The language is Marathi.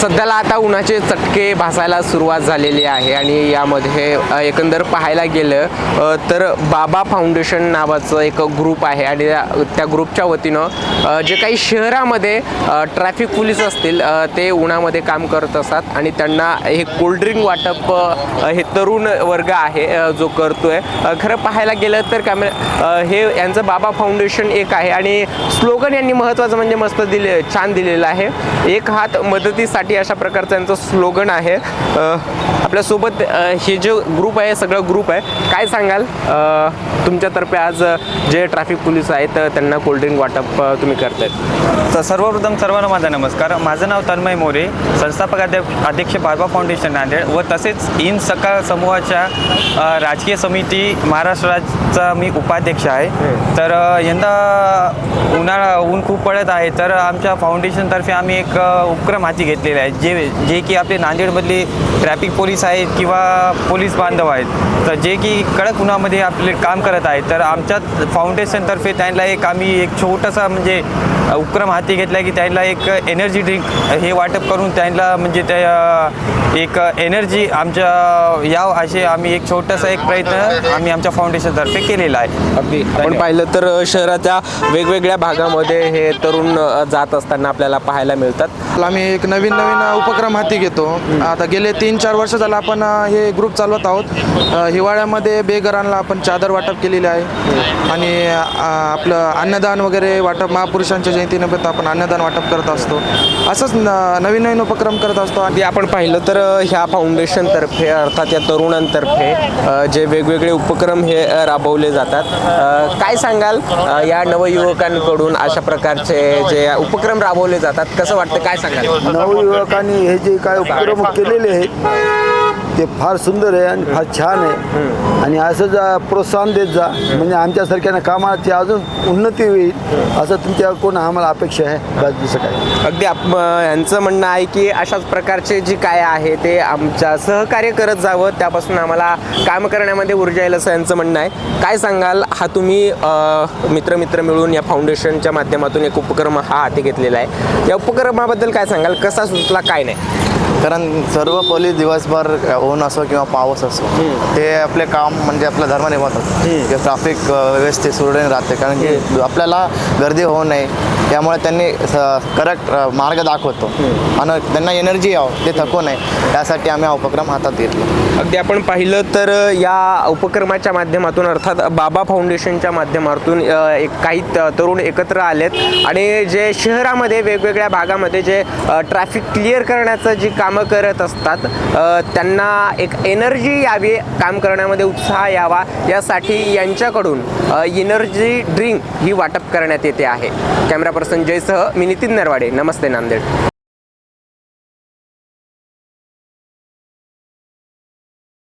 सध्याला आता उन्हाचे चटके भासायला सुरुवात झालेली आहे आणि यामध्ये एकंदर पाहायला गेलं तर बाबा फाउंडेशन नावाचं एक ग्रुप आहे आणि त्या- ग्रुपच्या वतीनं जे काही शहरामध्ये ट्रॅफिक पोलीस असतील ते उन्हामध्ये काम करत असतात आणि त्यांना हे कोल्ड्रिंक वाटप हे तरुण वर्ग आहे जो करतोय. खरं पाहायला गेलं तर कॅमे हे यांचं बाबा फाउंडेशन एक आहे आणि स्लोगन यांनी महत्त्वाचं म्हणजे मस्त दिले छान दिलेलं आहे. एक हात मदतीसाठी अशा प्रकारचं यांचं स्लोगन आहे. आपल्यासोबत हे जे ग्रुप आहे सगळं ग्रुप आहे काय सांगाल? तुमच्यातर्फे आज जे ट्रॅफिक पोलीस आहेत त्यांना कोल्ड्रिंक वाटप तुम्ही करतायत. तर सर्वप्रथम सर्वांना माझा नमस्कार. माझं नाव तन्मय मोरे संस्थापक अध्यक्ष अध्यक्ष बाबा फाउंडेशन नांदेड व तसेच इन सकाळ समूहाच्या राजकीय समिती महाराष्ट्र राज्याचा मी उपाध्यक्ष आहे. तर यंदा उन्हाळा ऊन खूप पडत आहे. तर आमच्या फाउंडेशनतर्फे आम्ही एक उपक्रम हाती घेतलेले आहे. जे जे की आपले नांदेडमधले ट्रॅफिक पोलीस आहेत किंवा पोलीस बांधव आहेत. तर जे की कडक उन्हामध्ये आपले काम करत आहेत. तर आमच्या फाउंडेशनतर्फे त्यांना एक आम्ही एक छोटासा म्हणजे उपक्रम हाती घेतला की त्यांना एक एनर्जी ड्रिंक हे वाटप करून त्यांना म्हणजे त्या एक एनर्जी आमच्या याव असे आम्ही एक छोटासा एक प्रयत्न आम्ही आमच्या फाउंडेशनतर्फे केलेला आहे. अगदी आपण पाहिलं तर शहराच्या वेगवेगळ्या भागामध्ये हे तरुण जात असताना आपल्याला पाहायला मिळतात. आम्ही एक नवीन नवीन अ, उपक्रम हाती घेतो. आता गेले तीन चार वर्ष झालं आपण हे ग्रुप चालवत आहोत. हिवाळ्यामध्ये बेघरांना आपण चादर वाटप केलेले आहे. आणि आपलं अन्नदान वगैरे वाटप महापुरुषांच्या जयंतीनिमित्त आपण अन्नदान वाटप करत असतो. असंच न- नवीन नवीन उपक्रम करत असतो. आणि अगदी आपण पाहिलं तर ह्या फाउंडेशनतर्फे अर्थात या तरुणांतर्फे जे वेगवेगळे उपक्रम हे राबवले जातात. अ, काय सांगाल या नवयुवकांकडून अशा प्रकारचे जे उपक्रम राबवले जातात? कसं वाटतं? काय सांगाल? नवयुवकांनी हे जे काय उपक्रम केलेले आहेत ते फार सुंदर आहे आणि फार छान आहे. आणि असं जा प्रोत्साहन देत जा. म्हणजे आमच्यासारख्या कामाची अजून उन्नती होईल असं तुमच्या कोण आम्हाला अपेक्षा आहे? दुसरं काय अगदी आप यांचं म्हणणं आहे की अशाच प्रकारचे जी काय आहे ते आमच्या सहकार्य करत जावं. त्यापासून आम्हाला काम करण्यामध्ये ऊर्जा येईल असं यांचं म्हणणं आहे. काय सांगाल? हा तुम्ही अ, मित्र मित्र मिळून या फाउंडेशनच्या माध्यमातून एक उपक्रम हा हाती घेतलेला आहे. या उपक्रमाबद्दल काय सांगाल? कसा सुचला? काय नाही? कारण सर्व पोलीस दिवसभर ऊन असो किंवा पाऊस असो ते आपले काम म्हणजे आपलं धर्म निभावतात ट्रॅफिक व्यवस्थित सुरळीत राहते. कारण की आपल्याला गर्दी होऊ नये. त्यामुळे त्यांनी करेक्ट मार्ग दाखवतो. आणि त्यांना एनर्जी यावं ते थकू नये त्यासाठी आम्ही हा उपक्रम हातात घेतला. अगदी आपण पाहिलं तर या उपक्रमाच्या माध्यमातून अर्थात बाबा फाउंडेशनच्या माध्यमातून एक काही त- तरुण एकत्र आलेत. आणि जे शहरामध्ये वेगवेगळ्या भागामध्ये जे ट्रॅफिक क्लिअर करण्याचं जी कामं करत असतात त्यांना एक एनर्जी यावी काम करण्यामध्ये उत्साह यावा. यासाठी यांच्याकडून एनर्जी ड्रिंक ही वाटप करण्यात येते आहे. कॅमेरा कॅमेरा पर्सन जयसह मी नितीन नरवाडे. नमस्ते नांदेड.